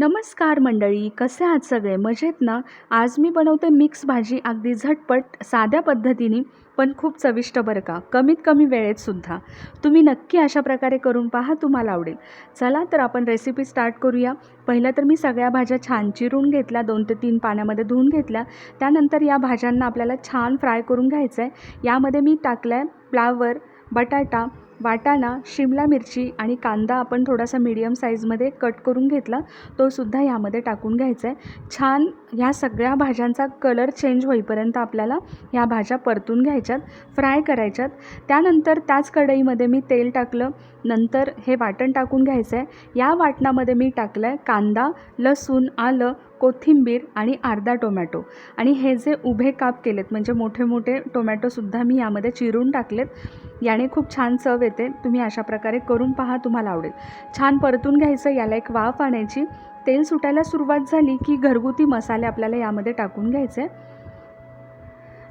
नमस्कार मंडळी कसे आहात सगळे? मजेत ना? आज मी बनवते मिक्स भाजी अगदी झटपट साध्या पद्धतीने पण खूप चविष्ट बरं का? कमीत कमी वेळेत सुद्धा. तुम्ही नक्की अशा प्रकारे करून पहा तुम्हाला आवडेल. चला तर आपण रेसिपी स्टार्ट करूया. पहिलं तर मी सगळ्या भाज्या छान चिरून घेतल्या दोन ते तीन पाण्यामध्ये धुवून घेतल्या. त्यानंतर या भाज्यांना आपल्याला छान फ्राय करून घ्यायचं आहे यामध्ये मी टाकलं आहे फ्लावर बटाटा वाटाणा शिमला मिरची आणि कांदा आपण थोडासा मीडियम साईजमध्ये कट करून घेतला तो सुद्धा ह्यामध्ये टाकून घ्यायचा आहे छान ह्या सगळ्या भाज्यांचा कलर चेंज होईपर्यंत आपल्याला ह्या भाज्या परतून घ्यायच्यात फ्राय करायच्यात. त्यानंतर त्याच कढईमध्ये मी तेल टाकलं नंतर हे वाटण टाकून घ्यायचं आहे या वाटणामध्ये मी टाकलं आहे कांदा लसूण आलं कोथिंबीर आणि अर्धा टोमॅटो. आणि हे जे उभे काप केलेत म्हणजे मोठे मोठे टोमॅटोसुद्धा मी यामध्ये चिरून टाकलेत. याने खूप छान चव येते. तुम्ही अशा प्रकारे करून पहा तुम्हाला आवडेल. छान परतून घ्यायचं याला एक वाफ आणायची. तेल सुटायला सुरुवात झाली की घरगुती मसाले आपल्याला यामध्ये टाकून घ्यायचे.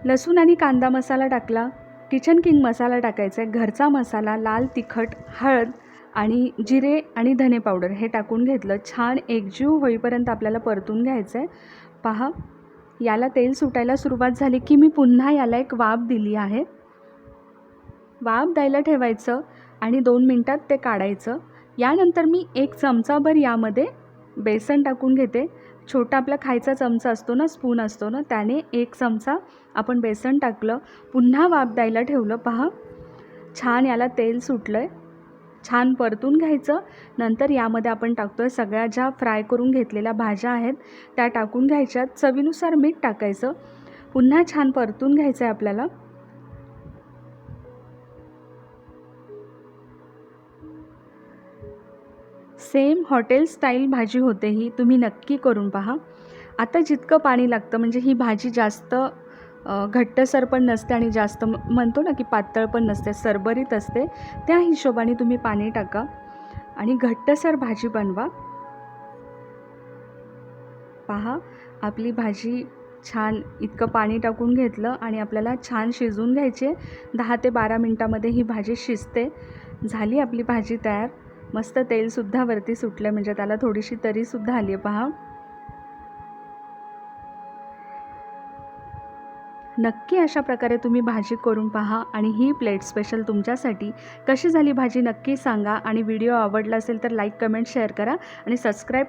लसूण आणि कांदा मसाला टाकला. किचन किंग मसाला टाकायचा. आहे घरचा मसाला लाल तिखट हळद आणि जिरे आणि धने पावडर हे टाकून घेतलं. छान एकजीव होईपर्यंत आपल्याला परतून घ्यायचं आहे पहा याला तेल सुटायला सुरुवात झाली की मी पुन्हा याला एक वाफ दिली आहे. वाफ द्यायला ठेवायचं आणि दोन मिनटात ते काढायचं. यानंतर मी एक चमचाभर यामध्ये बेसन टाकून घेते. छोटा आपला खायचा चमचा असतो ना स्पून असतो ना त्याने एक चमचा आपण बेसन टाकलं पुन्हा वाफ द्यायला ठेवलं. पहा छान याला तेल सुटलं आहे छान परतून घ्यायचं. नंतर यामध्ये आपण टाकतो आहे सगळ्या ज्या फ्राय करून घेतलेल्या भाज्या आहेत त्या टाकून घ्यायच्यात चवीनुसार मीठ टाकायचं. पुन्हा छान परतून घ्यायचं आहे आपल्याला. सेम हॉटेल स्टाईल भाजी होते ही तुम्ही नक्की करून पहा. आता जितकं पाणी लागतं म्हणजे ही भाजी जास्त घट्टसर पण नसते आणि जास्त म्हणतो ना की पातळ पण नसते सरबरीत असते त्या हिशोबाने तुम्ही पाणी टाका. आणि घट्टसर भाजी बनवा. पहा आपली भाजी छान इतकं पाणी टाकून घेतलं आणि आपल्याला छान शिजवून घ्यायची. दहा ते बारा मिनटामध्ये ही भाजी शिजते. झाली आपली भाजी तयार. मस्त तेलसुद्धा वरती सुटलं म्हणजे त्याला थोडीशी तरीसुद्धा आली आहे पहा. नक्की अशा प्रकारे तुम्ही भाजी करून पहा आणि ही प्लेट स्पेशल तुमच्यासाठी. कशी झाली भाजी नक्की सांगा आणि व्हिडिओ आवडला असेल तर लाईक कमेंट शेअर करा आणि सबस्क्राईब